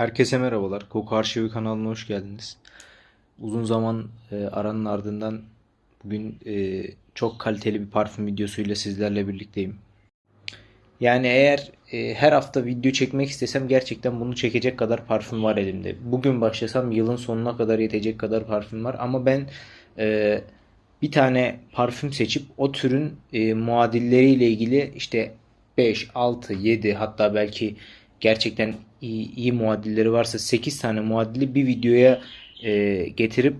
Herkese merhabalar. Koku Arşivi kanalına hoş geldiniz. Uzun zaman e, aranın ardından bugün e, çok kaliteli bir parfüm videosuyla sizlerle birlikteyim. Yani eğer e, her hafta video çekmek istesem gerçekten bunu çekecek kadar parfüm var elimde. Bugün başlasam yılın sonuna kadar yetecek kadar parfüm var. Ama ben e, bir tane parfüm seçip o türün e, muadilleriyle ilgili işte 5, 6, 7 hatta belki gerçekten iyi, iyi muadilleri varsa 8 tane muadili bir videoya e, getirip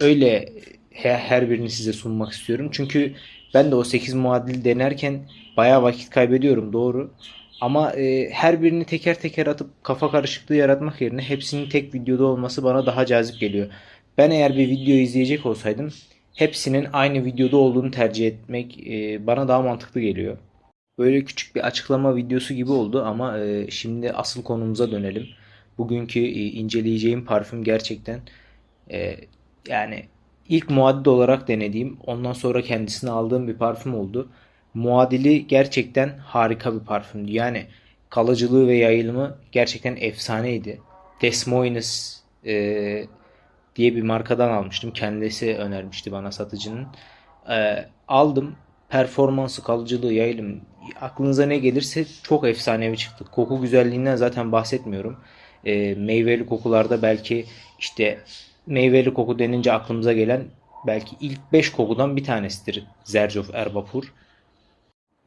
öyle he- her birini size sunmak istiyorum. Çünkü ben de o 8 muadili denerken bayağı vakit kaybediyorum doğru. Ama e, her birini teker teker atıp kafa karışıklığı yaratmak yerine hepsinin tek videoda olması bana daha cazip geliyor. Ben eğer bir video izleyecek olsaydım hepsinin aynı videoda olduğunu tercih etmek e, bana daha mantıklı geliyor. Böyle küçük bir açıklama videosu gibi oldu ama e, şimdi asıl konumuza dönelim. Bugünkü e, inceleyeceğim parfüm gerçekten e, yani ilk muadil olarak denediğim, ondan sonra kendisini aldığım bir parfüm oldu. Muadili gerçekten harika bir parfümdü. Yani kalıcılığı ve yayılımı gerçekten efsaneydi. Des Moines e, diye bir markadan almıştım. Kendisi önermişti bana satıcının. Ee, aldım. Performansı, kalıcılığı, yayılım aklınıza ne gelirse çok efsanevi çıktı. Koku güzelliğinden zaten bahsetmiyorum. Ee, meyveli kokularda belki işte meyveli koku denince aklımıza gelen belki ilk 5 kokudan bir tanesidir Zerjof Erbapur.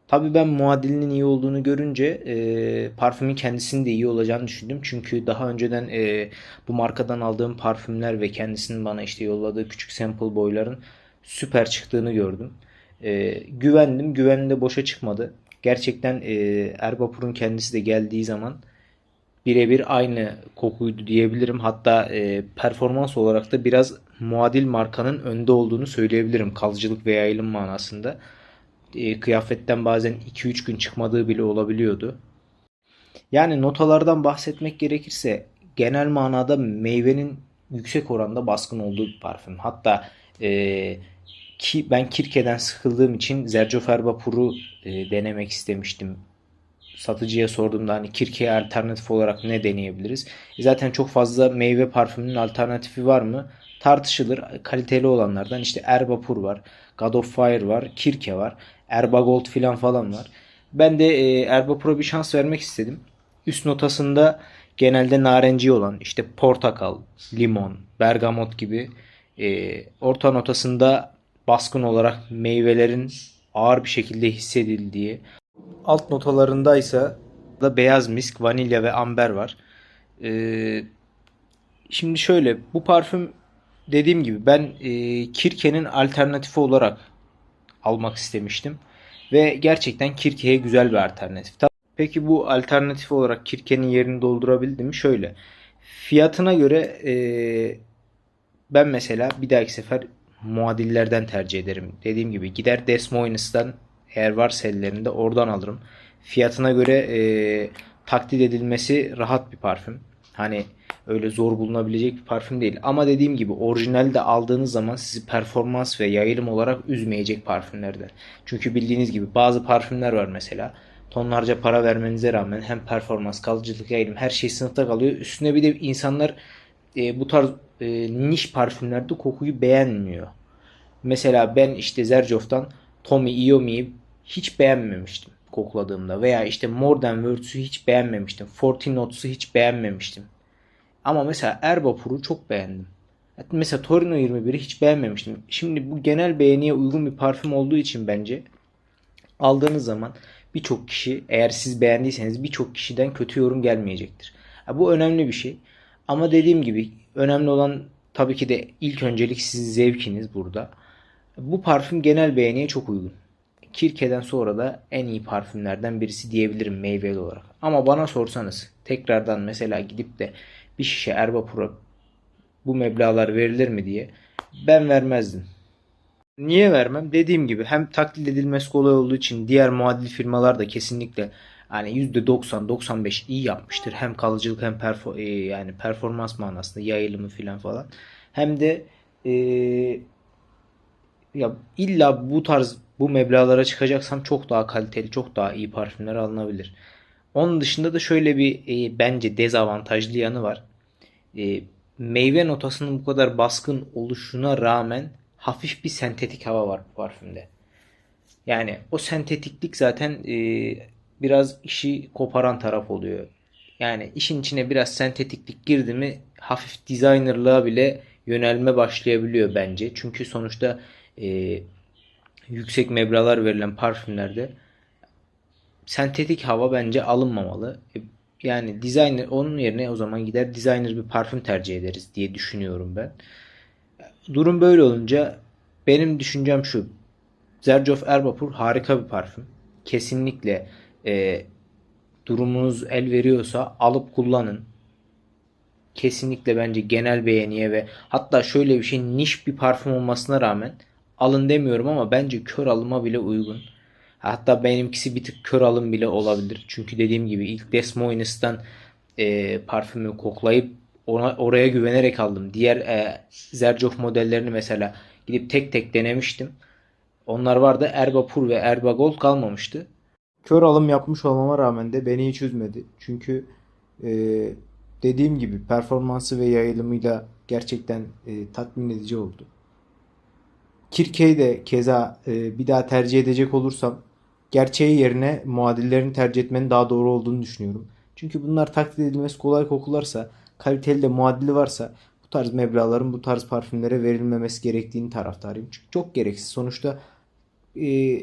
Tabii ben muadilinin iyi olduğunu görünce e, parfümün kendisinin de iyi olacağını düşündüm. Çünkü daha önceden e, bu markadan aldığım parfümler ve kendisinin bana işte yolladığı küçük sample boyların süper çıktığını gördüm. E, güvendim. Güvenim de boşa çıkmadı. Gerçekten e, Erbapur'un kendisi de geldiği zaman birebir aynı kokuydu diyebilirim. Hatta e, performans olarak da biraz muadil markanın önde olduğunu söyleyebilirim. Kalıcılık ve yayılım manasında e, kıyafetten bazen 2-3 gün çıkmadığı bile olabiliyordu. Yani notalardan bahsetmek gerekirse genel manada meyvenin yüksek oranda baskın olduğu bir parfüm. Hatta e, ki ben Kirke'den sıkıldığım için Zercoferbapur'u e, denemek istemiştim. Satıcıya sorduğumda hani Kirke'ye alternatif olarak ne deneyebiliriz? E, zaten çok fazla meyve parfümünün alternatifi var mı? Tartışılır. Kaliteli olanlardan işte Erbapur var. God of Fire var. Kirke var. Erba Gold filan falan var. Ben de e, Erba Pro bir şans vermek istedim. Üst notasında genelde narenci olan işte portakal, limon, bergamot gibi e, orta notasında baskın olarak meyvelerin ağır bir şekilde hissedildiği alt notalarında ise da beyaz misk, vanilya ve amber var. E, şimdi şöyle bu parfüm dediğim gibi ben e, Kirke'nin alternatifi olarak almak istemiştim. Ve gerçekten Kirke'ye güzel bir alternatif. Peki bu alternatif olarak Kirke'nin yerini doldurabildi mi? Şöyle. Fiyatına göre e, ben mesela bir dahaki sefer muadillerden tercih ederim. Dediğim gibi gider Des Moines'tan eğer varsa ellerinde oradan alırım. Fiyatına göre e, taklit edilmesi rahat bir parfüm. Hani öyle zor bulunabilecek bir parfüm değil. Ama dediğim gibi orijinalde aldığınız zaman sizi performans ve yayılım olarak üzmeyecek parfümlerden. Çünkü bildiğiniz gibi bazı parfümler var mesela. Tonlarca para vermenize rağmen hem performans, kalıcılık, yayılım her şey sınıfta kalıyor. Üstüne bir de insanlar e, bu tarz e, niş parfümlerde kokuyu beğenmiyor. Mesela ben işte Zerjof'tan Tommy Iommi'yi hiç beğenmemiştim kokladığımda. Veya işte More Than Words'ü hiç beğenmemiştim. Forty Notes'u hiç beğenmemiştim. Ama mesela Erbapur'u çok beğendim. Mesela Torino 21'i hiç beğenmemiştim. Şimdi bu genel beğeniye uygun bir parfüm olduğu için bence aldığınız zaman birçok kişi eğer siz beğendiyseniz birçok kişiden kötü yorum gelmeyecektir. Bu önemli bir şey. Ama dediğim gibi önemli olan tabii ki de ilk öncelik sizin zevkiniz burada. Bu parfüm genel beğeniye çok uygun. Kirke'den sonra da en iyi parfümlerden birisi diyebilirim meyveli olarak. Ama bana sorsanız tekrardan mesela gidip de bir şişe Erbapur'a bu meblağlar verilir mi diye ben vermezdim. Niye vermem? Dediğim gibi hem taklit edilmesi kolay olduğu için diğer muadil firmalar da kesinlikle yani %90-95 iyi yapmıştır. Hem kalıcılık hem perfor e, yani performans manasında yayılımı filan falan. Hem de e, ya illa bu tarz bu meblağlara çıkacaksam çok daha kaliteli, çok daha iyi parfümler alınabilir. Onun dışında da şöyle bir e, bence dezavantajlı yanı var. E, meyve notasının bu kadar baskın oluşuna rağmen hafif bir sentetik hava var bu parfümde. Yani o sentetiklik zaten e, biraz işi koparan taraf oluyor. Yani işin içine biraz sentetiklik girdi mi hafif designerlığa bile yönelme başlayabiliyor bence. Çünkü sonuçta e, yüksek meblağlar verilen parfümlerde sentetik hava bence alınmamalı. E, Yani designer onun yerine o zaman gider designer bir parfüm tercih ederiz diye düşünüyorum ben. Durum böyle olunca benim düşüncem şu. Zerjof Erbapur harika bir parfüm. Kesinlikle e, durumunuz el veriyorsa alıp kullanın. Kesinlikle bence genel beğeniye ve hatta şöyle bir şey niş bir parfüm olmasına rağmen alın demiyorum ama bence kör alıma bile uygun. Hatta benimkisi bir tık kör alım bile olabilir. Çünkü dediğim gibi ilk Des Moines'tan e, parfümü koklayıp ona, oraya güvenerek aldım. Diğer e, Zerjof modellerini mesela gidip tek tek denemiştim. Onlar vardı. Erba Pur ve Erba Gold kalmamıştı. Kör alım yapmış olmama rağmen de beni hiç üzmedi. Çünkü e, dediğim gibi performansı ve yayılımıyla gerçekten e, tatmin edici oldu. Kirke'yi de keza e, bir daha tercih edecek olursam gerçeği yerine muadillerini tercih etmenin daha doğru olduğunu düşünüyorum. Çünkü bunlar taklit edilmesi kolay kokularsa, kaliteli de muadili varsa bu tarz meblağların bu tarz parfümlere verilmemesi gerektiğini taraftarıyım. Çünkü çok gereksiz. Sonuçta e,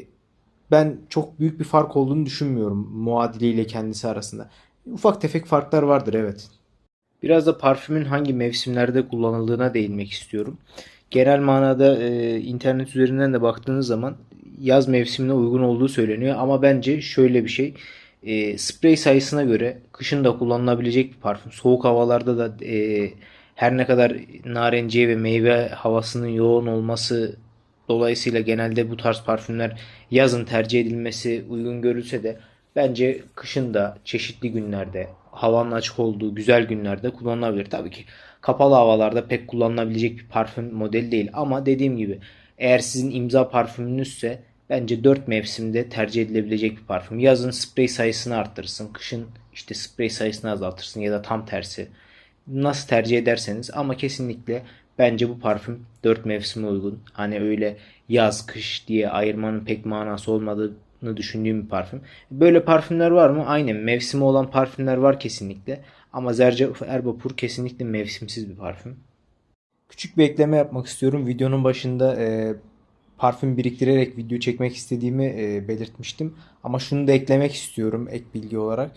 ben çok büyük bir fark olduğunu düşünmüyorum muadiliyle kendisi arasında. Ufak tefek farklar vardır evet. Biraz da parfümün hangi mevsimlerde kullanıldığına değinmek istiyorum. Genel manada e, internet üzerinden de baktığınız zaman yaz mevsimine uygun olduğu söyleniyor. Ama bence şöyle bir şey. E, sprey sayısına göre kışın da kullanılabilecek bir parfüm. Soğuk havalarda da e, her ne kadar narenciye ve meyve havasının yoğun olması dolayısıyla genelde bu tarz parfümler yazın tercih edilmesi uygun görülse de bence kışın da çeşitli günlerde havanın açık olduğu güzel günlerde kullanılabilir. Tabii ki kapalı havalarda pek kullanılabilecek bir parfüm modeli değil ama dediğim gibi eğer sizin imza parfümünüzse bence 4 mevsimde tercih edilebilecek bir parfüm. Yazın sprey sayısını arttırırsın, kışın işte sprey sayısını azaltırsın ya da tam tersi. Nasıl tercih ederseniz ama kesinlikle bence bu parfüm 4 mevsime uygun. Hani öyle yaz kış diye ayırmanın pek manası olmadığını düşündüğüm bir parfüm. Böyle parfümler var mı? Aynen mevsimi olan parfümler var kesinlikle. Ama Zerce Erbapur kesinlikle mevsimsiz bir parfüm. Küçük bir ekleme yapmak istiyorum. Videonun başında e, parfüm biriktirerek video çekmek istediğimi e, belirtmiştim. Ama şunu da eklemek istiyorum ek bilgi olarak.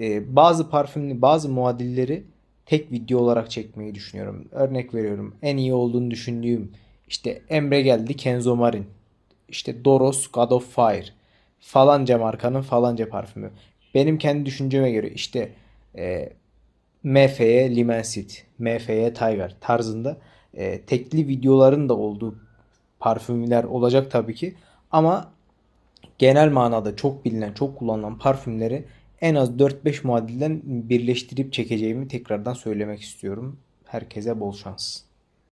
E, bazı parfümlü bazı muadilleri tek video olarak çekmeyi düşünüyorum. Örnek veriyorum. En iyi olduğunu düşündüğüm işte Emre geldi Kenzo Marin. İşte Doros God of Fire. Falanca markanın falanca parfümü. Benim kendi düşünceme göre işte e, MF'ye Limensit, MF'ye Tiger tarzında e, tekli videoların da olduğu parfümler olacak tabii ki. Ama genel manada çok bilinen, çok kullanılan parfümleri en az 4-5 muadilden birleştirip çekeceğimi tekrardan söylemek istiyorum. Herkese bol şans.